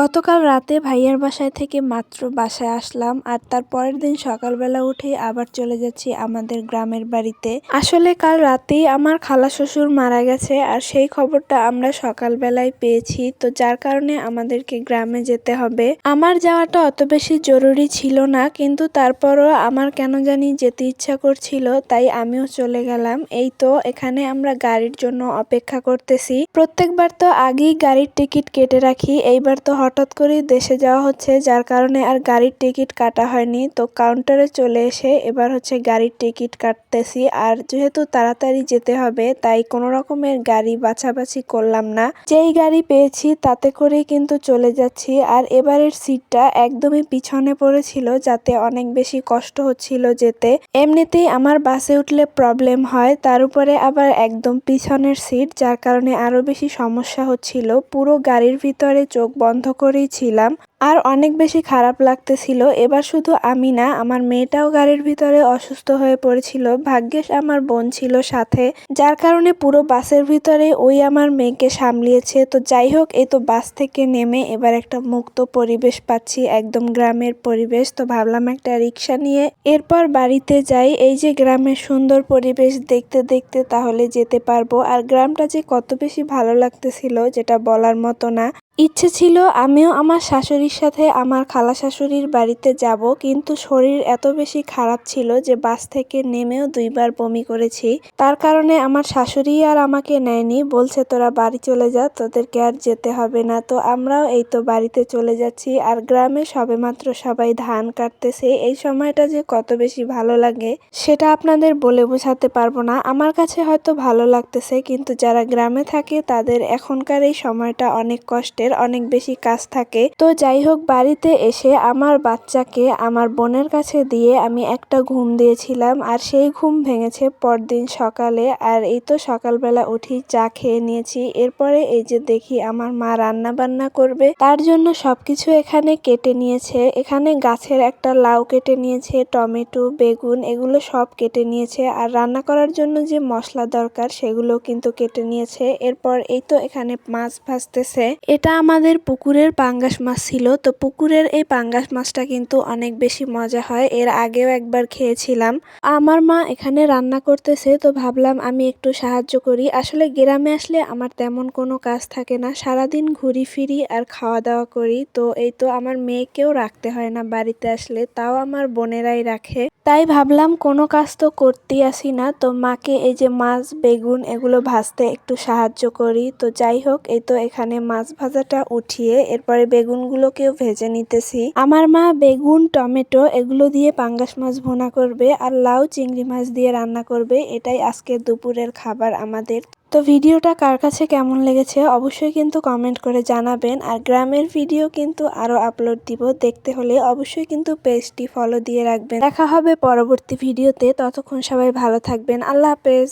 গতকাল রাতে ভাইয়ার বাসায় থেকে মাত্র বাসায় আসলাম আর তার পরের দিন সকালবেলা উঠে আবার চলে যাচ্ছি আমাদের গ্রামের বাড়িতে। আসলে কাল রাতেই আমার খালা শ্বশুর মারা গেছে আর সেই খবরটা আমরা সকালবেলায় পেয়েছি, তো যার কারণে আমাদেরকে গ্রামে যেতে হবে। আমার যাওয়াটা অত বেশি জরুরি ছিল না, কিন্তু তারপরও আমার কেন জানি যেতে ইচ্ছা করছিল, তাই আমিও চলে গেলাম। এই তো, এখানে আমরা গাড়ির জন্য অপেক্ষা করতেছি। প্রত্যেকবার তো আগেই গাড়ির টিকিট কেটে রাখি, এইবার তো হঠাৎ করেই দেশে যাওয়া হচ্ছে, যার কারণে আর গাড়ির টিকিট কাটা হয়নি। তো কাউন্টারে চলে এসে এবার হচ্ছে গাড়ির টিকিট কাটতেছি। আর যেহেতু তাড়াতাড়ি যেতে হবে, তাই কোনো রকমের গাড়ি বাছাবাছি করলাম না। যেই গাড়ি পেয়েছি, তাতে করেই কিন্তু চলে যাচ্ছি। আর এবারের সিটটা একদমই পিছনে পড়েছিল, যাতে অনেক বেশি কষ্ট হচ্ছিল যেতে। এমনিতেই আমার বাসে উঠলে প্রবলেম হয়, তার উপরে আবার একদম পিছনের সিট, যার কারণে আরও বেশি সমস্যা হচ্ছিল। পুরো গাড়ির ভিতরে চোখ বন্ধ করেই ছিলাম। আর অনেক বেশি খারাপ লাগতেছিল। এবার শুধু আমি না, আমার মেয়েটাও গাড়ির ভিতরে অসুস্থ হয়ে পড়েছিল। ভাগ্যেশ আমার বোন ছিল সাথে, যার কারণে পুরো বাসের ভিতরে ওই আমার মেয়েকে সামলিয়েছে। তো যাই হোক, এই তো বাস থেকে নেমে এবার একটা মুক্ত পরিবেশ পাচ্ছি, একদম গ্রামের পরিবেশ। তো ভাবলাম একটা রিক্সা নিয়ে এরপর বাড়িতে যাই। এই যে গ্রামের সুন্দর পরিবেশ দেখতে দেখতে তাহলে যেতে পারব। আর গ্রামটা যে কত বেশি ভালো লাগতেছিল, যেটা বলার মতো না। ইচ্ছে ছিল আমিও আমার সাথে আমার খালা শাশুড়ির বাড়িতে যাব, কিন্তু শরীর এত বেশি খারাপ ছিল যে বাস থেকে নেমেও দুইবার বমি করেছি। তার কারণে আমার শাশুড়ি আর আমাকে নেয়নি। বলছে, তোরা বাড়ি চলে যা, তোদেরকে আর যেতে হবে না। তো আমরাও এই তো বাড়িতে চলে যাচ্ছি, আর গ্রামে সবেমাত্র সবাই ধান কাটতেছে। এই সময়টা যে কত বেশি ভালো লাগে, সেটা আপনাদের বলে বোঝাতে পারব না। আমার কাছে হয়তো ভালো লাগতেছে, কিন্তু যারা গ্রামে থাকে, তাদের এখনকার এই সময়টা অনেক কষ্টের, অনেক বেশি কাজ থাকে। তো যাই হোক বাড়িতে এসে আমার বাচ্চাকে আমার বোনের কাছে দিয়ে আমি একটা ঘুম দিয়েছিলাম আর সেই ঘুম ভেঙেছে পরদিন সকালে। আর এই তো সকালবেলা উঠি, চা খেয়ে নিয়েছি। এরপরে এই যে দেখি আমার মা রান্না বান্না করবে। তার জন্য সবকিছু এখানে কেটে নিয়েছে। এখানে গাছের একটা লাউ কেটে নিয়েছে, টমেটো, বেগুন, এগুলো সব কেটে নিয়েছে। আর রান্না করার জন্য যে মশলা দরকার সেগুলো কিন্তু কেটে নিয়েছে। এরপর এই তো এখানে মাছ ভাজতেছে। এটা আমাদের পুকুরের পাঙ্গাস মাছ ছিল। তো পুকুরের এই পাঙ্গাস মাছটা কিন্তু অনেক বেশি মজা হয়। এর আগেও একবার খেয়েছিলাম। আমার মা এখানে রান্না করতেছে, তো ভাবলাম আমি একটু সাহায্য করি। আসলে গ্রামে আসলে আমার তেমন কোনো কাজ থাকে না। সারাদিন ঘুরি ফিরি আর খাওয়া দাওয়া করি। তো এই তো আমার মেয়েকেও রাখতে হয় না বাড়িতে আসলে, তাও আমার বোনেরাই রাখে। তাই ভাবলাম কোনো কাজ তো করতেই আসি না। তো মাকে এই যে মাছ, বেগুন এগুলো ভাজতে একটু সাহায্য করি। তো যাই হোক, এই তো এখানে মাছ ভাজাটা উঠিয়ে, এরপরে বেগুনগুলোকেও ভেজে নিতেছি। আমার মা বেগুন, টমেটো এগুলো দিয়ে পাঙ্গাস মাছ ভুনা করবে আর লাউ, চিংড়ি মাছ দিয়ে রান্না করবে। এটাই আজকে দুপুরের খাবার আমাদের। তো ভিডিওটা কার কাছে কেমন লেগেছে অবশ্যই কিন্তু কমেন্ট করে জানাবেন। আর গ্রামের ভিডিও কিন্তু আরও আপলোড দিব। দেখতে হলে অবশ্যই কিন্তু পেজটি ফলো দিয়ে রাখবেন। দেখা হবে পরবর্তী ভিডিওতে ততক্ষণ সবাই ভালো থাকবেন। আল্লাহ হাফেজ।